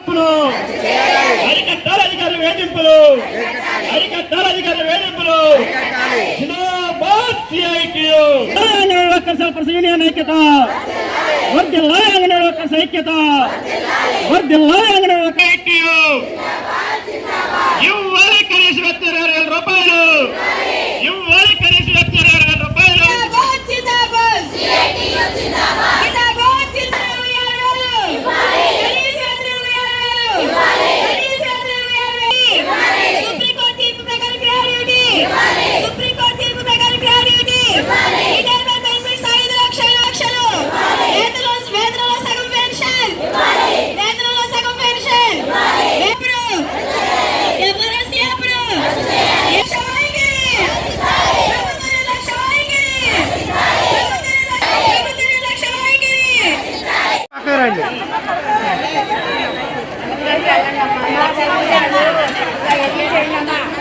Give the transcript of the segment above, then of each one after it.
వేధింపులు అరికట్టాలి అధికారుల వేధింపులు అరికట్టాలి అధికారుల వేధింపులు జిందాబాద్ సిఐటియు వర్కర్స్ వర్కర్స్ యూనియన్ ఐక్యత వర్దిల్లా అంగన్వాడీ వర్కర్స్ ఐక్యత వర్దిల్లా అంగన్వాడీ వర్కర్స్ ఐక్యు ఇవ్వాలి కనీస వ్యక్తి ఇరవై వేల రూపాయలు ఇవ్వాలి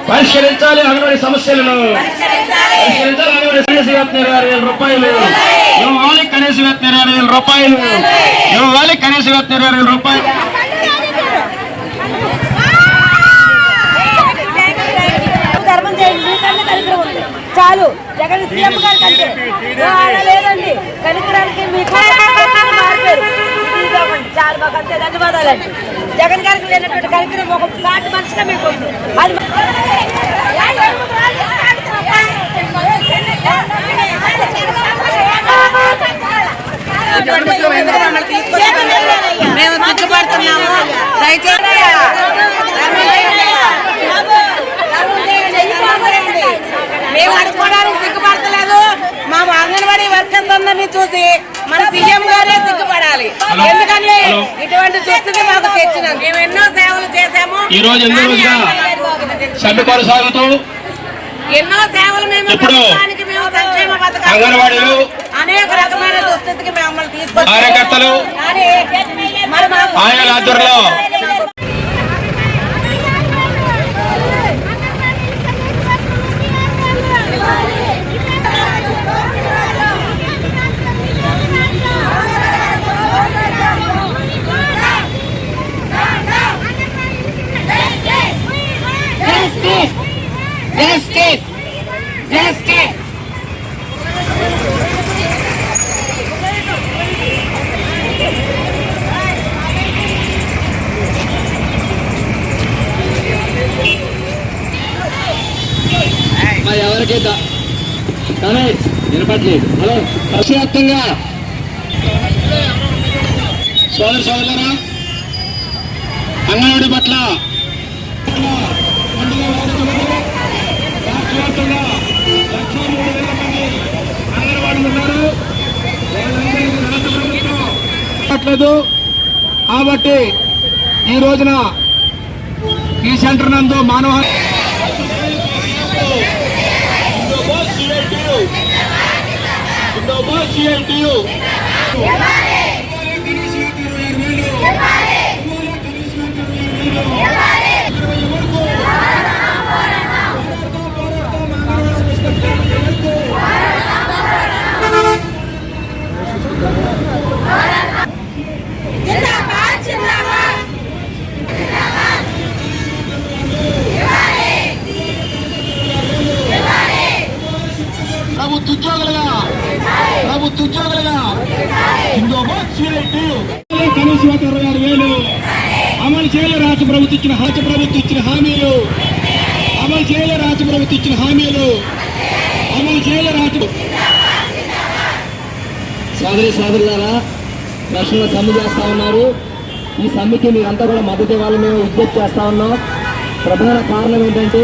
పరిష్కరించాలి అంగన్వాడీ సమస్యలను. పరిష్కరించాలి. అంగన్వాడీ కనీస వేతనం ఇరవై వేల రూపాయలు. ఇవ్వాలి కనీస వేతనం ఇరవై వేల రూపాయలు. ఇవ్వాలి కనీస వేతనం ఇరవై వేల రూపాయలు. చాలు. జగన్ సీఎం గారి చాలు మాకు అంతే ధన్యవాదాలండి జగన్ గారికి లేనటువంటి కార్యక్రమం ఒక కాటి మనిషిగా మీకు అది మేము సిగ్గుపడుతున్నాము దయచేసి మేము అడుక్కోవడానికి సిగ్గుపడతలేదు మా అంగన్వాడీ వర్కర్స్ అందరినీ చూసి మన సీఎం గారే సిగ్గుపడాలి ఎందుకంటే ఇటువంటి దుస్థితి మాకు తెచ్చినాం. మేము ఎన్నో సేవలు చేశాము. ఈ రోజు ఎన్నో కానీ రోజుగా అంగన్వాడీ సమ్మె కొనసాగుతూ ఎన్నో సేవలు మేము ప్రభుత్వానికి మేము సంక్షేమ పథకాలు అంగన్వాడీలు అనేక రకమైన దుస్థితికి మమ్మల్ని తీసుకొచ్చి కార్యకర్తలు కానీ మరి ఆధ్వర్యంలో Justice! Justice! Justice! మా ఎవరికి రమేష్ వినపట్లేదు హలో ప్రశాంతంగా సోదర సోదరా అంగన్వాడి పట్ల కాబట్టి ఈ రోజున ఈ సెంటర్ నందు మానవ Yeah. ప్రభుత్వ ఉద్యోగులుగా. కనీస వేలు అమలు చేయలే రాష్ట్ర ప్రభుత్వం ఇచ్చిన రాష్ట్ర ప్రభుత్వం ఇచ్చిన హామీలు. అమలు చేయలే రాష్ట్ర ప్రభుత్వం ఇచ్చిన హామీలు. అమలు చేయలే రాష్ట్ర సోదరి సోదరులారా ప్రశ్నలు సమ్మె చేస్తా ఉన్నారు. ఈ సమ్మెకి మీరంతా కూడా మద్దతు ఇవ్వాలని మేము విజ్ఞప్తి చేస్తా ఉన్నాం. ప్రధాన కారణం ఏంటంటే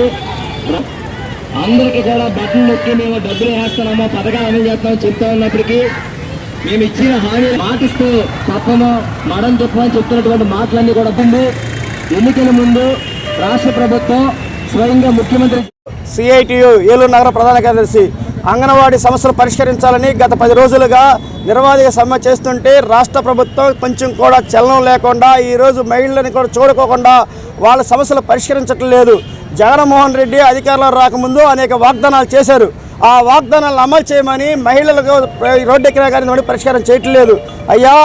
అందరికీ కూడా బట్టలు నొక్కి మేము డబ్బులు వేస్తున్నామో పథకాలు అమలు చేస్తామని చెప్తా ఉన్నప్పటికీ మేము ఇచ్చిన హామీ మాటిస్తూ తప్పము మడం చెప్పమని చెప్తున్నటువంటి మాటలన్నీ కూడా ముందు ఎన్నికల ముందు రాష్ట్ర ప్రభుత్వం స్వయంగా ముఖ్యమంత్రి సిఐటియు ఏలూరు నగర ప్రధాన కార్యదర్శి అంగన్వాడీ సమస్యలు పరిష్కరించాలని గత పది రోజులుగా నిర్వాధిక సమ్మె చేస్తుంటే రాష్ట్ర ప్రభుత్వం కొంచెం కూడా చలనం లేకుండా ఈరోజు మహిళలను కూడా చూడుకోకుండా వాళ్ళ సమస్యలు పరిష్కరించటం లేదు జగన్మోహన్ రెడ్డి అధికారంలో రాకముందు అనేక వాగ్దానాలు చేశారు. ఆ వాగ్దానాలను అమలు చేయమని మహిళలకు రోడ్డు ఎక్కినా కానీ పరిష్కారం చేయట్లేదు. అయ్యా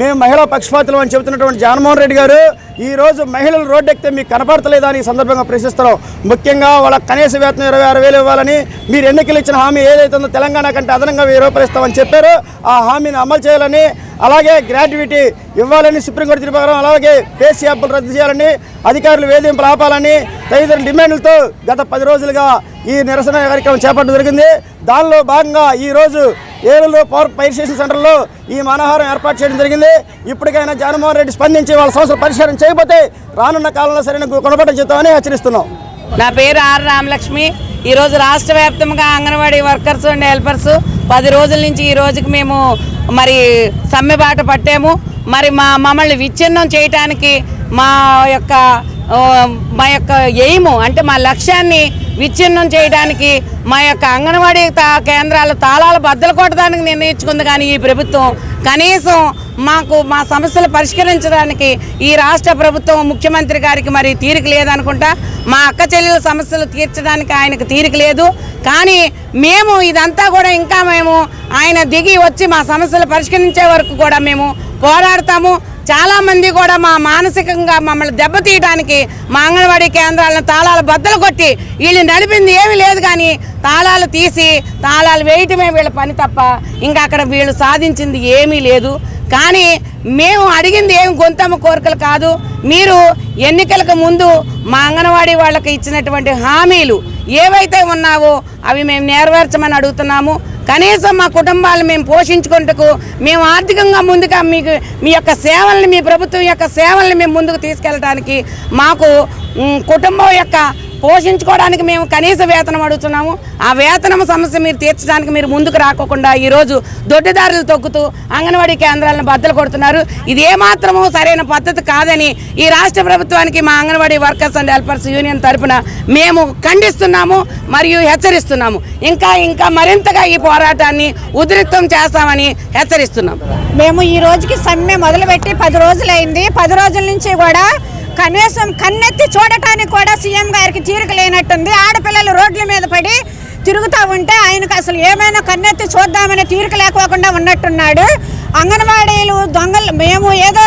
మేము మహిళా పక్షపాతులు అని చెబుతున్నటువంటి జగన్మోహన్ రెడ్డి గారు ఈ రోజు మహిళలు రోడ్డు ఎక్కితే మీకు కనపడతలేదా అని సందర్భంగా ప్రశ్నిస్తున్నాం. ముఖ్యంగా వాళ్ళ కనీస వేతనం ఇరవై ఆరు వేలు ఇవ్వాలని మీరు ఎన్నికలు ఇచ్చిన హామీ ఏదైతే ఉందో తెలంగాణ కంటే అదనంగా వెయ్యి రూపాయలు ఇస్తామని ఆ హామీని అమలు చేయాలని అలాగే గ్రాట్యుటీ ఇవ్వాలని సుప్రీంకోర్టు తీర్పు అలాగే పేసీ యాప్లు రద్దు చేయాలని అధికారులు వేధింపులు ఆపాలని తదితర డిమాండ్లతో గత పది రోజులుగా ఈ నిరసన కార్యక్రమం చేపట్టడం జరిగింది. దానిలో భాగంగా ఈరోజు ఏలూరులో పవర్ ఫైర్ స్టేషన్ సెంటర్లో ఈ మానహారం ఏర్పాటు చేయడం జరిగింది. ఇప్పటికైనా జగన్మోహన్ రెడ్డి స్పందించి వాళ్ళ సమస్యలు పరిష్కారం చేయకపోతే రానున్న కాలంలో సరైన గుణపట్టం చేద్దామని హెచ్చరిస్తున్నాం. నా పేరు ఆర్ రామలక్ష్మి. ఈ రోజు రాష్ట్ర వ్యాప్తంగా అంగన్వాడీ వర్కర్స్ అండ్ హెల్పర్స్ పది రోజుల నుంచి ఈ రోజుకి మేము మరి సమ్మె బాట పట్టాము. మరి మా మమ్మల్ని విచ్ఛిన్నం చేయటానికి మా యొక్క మా యొక్క ఎయిము అంటే మా లక్ష్యాన్ని విచ్ఛిన్నం చేయడానికి మా యొక్క అంగన్వాడీ తా- తాళాలు బద్దలు కొట్టడానికి నిర్ణయించుకుంది కానీ ఈ ప్రభుత్వం. కనీసం మాకు మా సమస్యలు పరిష్కరించడానికి ఈ రాష్ట్ర ప్రభుత్వం ముఖ్యమంత్రి గారికి మరి తీరిక లేదనుకుంటా మా అక్క చెల్లెల సమస్యలు తీర్చడానికి ఆయనకు తీరిక లేదు. కానీ మేము ఇదంతా కూడా ఇంకా మేము ఆయన దిగి వచ్చి మా సమస్యలు పరిష్కరించే వరకు కూడా మేము పోరాడతాము. చాలామంది కూడా మా మానసికంగా మమ్మల్ని దెబ్బతీయడానికి మా అంగన్వాడీ కేంద్రాలను తాళాలు బద్దలు కొట్టి వీళ్ళు నడిపింది ఏమీ లేదు కానీ తాళాలు తీసి తాళాలు వేయటమే వీళ్ళ పని తప్ప ఇంకా అక్కడ వీళ్ళు సాధించింది ఏమీ లేదు. కానీ మేము అడిగింది ఏం గొంతమ్మ కోరికలు కాదు. మీరు ఎన్నికలకు ముందు మా అంగన్వాడీ వాళ్ళకి ఇచ్చినటువంటి హామీలు ఏవైతే ఉన్నావో అవి మేము నెరవేర్చమని అడుగుతున్నాము. కనీసం మా కుటుంబాలు మేము పోషించుకుంటకు మేము ఆర్థికంగా ముందుగా మీకు మీ యొక్క సేవల్ని మీ ప్రభుత్వం యొక్క సేవల్ని మేము ముందుకు తీసుకెళ్ళడానికి మాకు కుటుంబం యొక్క పోషించుకోవడానికి మేము కనీస వేతనం అడుగుతున్నాము. ఆ వేతనం సమస్య మీరు తీర్చడానికి మీరు ముందుకు రాకోకుండా ఈరోజు దొడ్డిదారులు తొక్కుతూ అంగన్వాడీ కేంద్రాలను బద్దలు కొడుతున్నారు. ఇది ఏమాత్రము సరైన పద్ధతి కాదని ఈ రాష్ట్ర ప్రభుత్వానికి మా Anganwadi workers and helpers union తరఫున మేము ఖండిస్తున్నాము మరియు హెచ్చరిస్తున్నాము. ఇంకా ఇంకా మరింతగా ఈ పోరాటాన్ని ఉధృతం చేస్తామని హెచ్చరిస్తున్నాం. మేము ఈ రోజుకి సమ్మె మొదలుపెట్టి పది రోజులైంది. పది రోజుల నుంచి కూడా కనీసం కన్నెత్తి చూడటానికి కూడా సీఎం గారికి తీరిక లేనట్టుంది. ఆడపిల్లలు రోడ్ల మీద పడి తిరుగుతూ ఉంటే ఆయనకు అసలు ఏమైనా కన్నెత్తి చూద్దామనే తీరిక లేకోకుండా ఉన్నట్టున్నాడు. అంగన్వాడీలు దొంగలు మేము ఏదో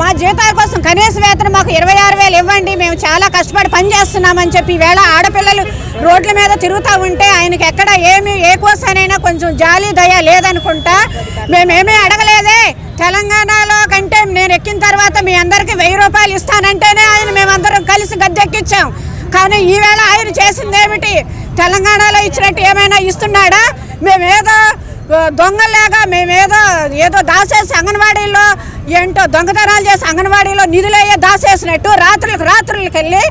మా జీతాల కోసం కనీస వేతనం మాకు ఇరవై ఆరు వేలు ఇవ్వండి మేము చాలా కష్టపడి పని చేస్తున్నామని చెప్పి ఈవేళ ఆడపిల్లలు రోడ్ల మీద తిరుగుతూ ఉంటే ఆయనకి ఎక్కడ ఏమి ఏ కోసానైనా కొంచెం జాలి దయ లేదనుకుంటా. మేమేమీ అడగలేదే. తెలంగాణలో కంటే నేను ఎక్కిన తర్వాత మీ అందరికీ వెయ్యి రూపాయలు ఇస్తానంటేనే ఆయన మేమందరం కలిసి గద్దెక్కిచ్చాం. కానీ ఈవేళ ఆయన చేసింది ఏమిటి? తెలంగాణలో ఇచ్చినట్టు ఏమైనా ఇస్తున్నాడా? మేమేదో ఆ, దొంగల్లాగా మేమేదో ఏదో దాసేసి అంగన్వాడీలో ఏంటో దొంగతనాలు చేసి అంగన్వాడీలో నిధులయ్యే దాసేసినట్టు రాత్రులకు రాత్రులకు వెళ్ళి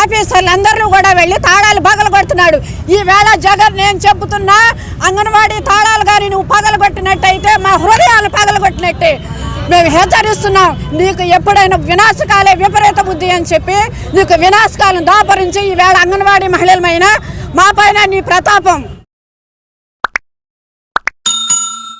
ఆఫీసర్లు అందరూ కూడా వెళ్ళి తాళాలు పగలు కొడుతున్నాడు. ఈవేళ జగన్ నేను చెబుతున్నా అంగన్వాడీ తాళాలు కానీ నువ్వు పగలు కొట్టినట్టయితే మా హృదయాలు పగలు కొట్టినట్టే. మేము హెచ్చరిస్తున్నాం నీకు ఎప్పుడైనా వినాశకాలే విపరీత బుద్ధి అని చెప్పి నీకు వినాశకాలను దాపరించి ఈవేళ అంగన్వాడీ మహిళలమైన మా పైన నీ ప్రతాపం.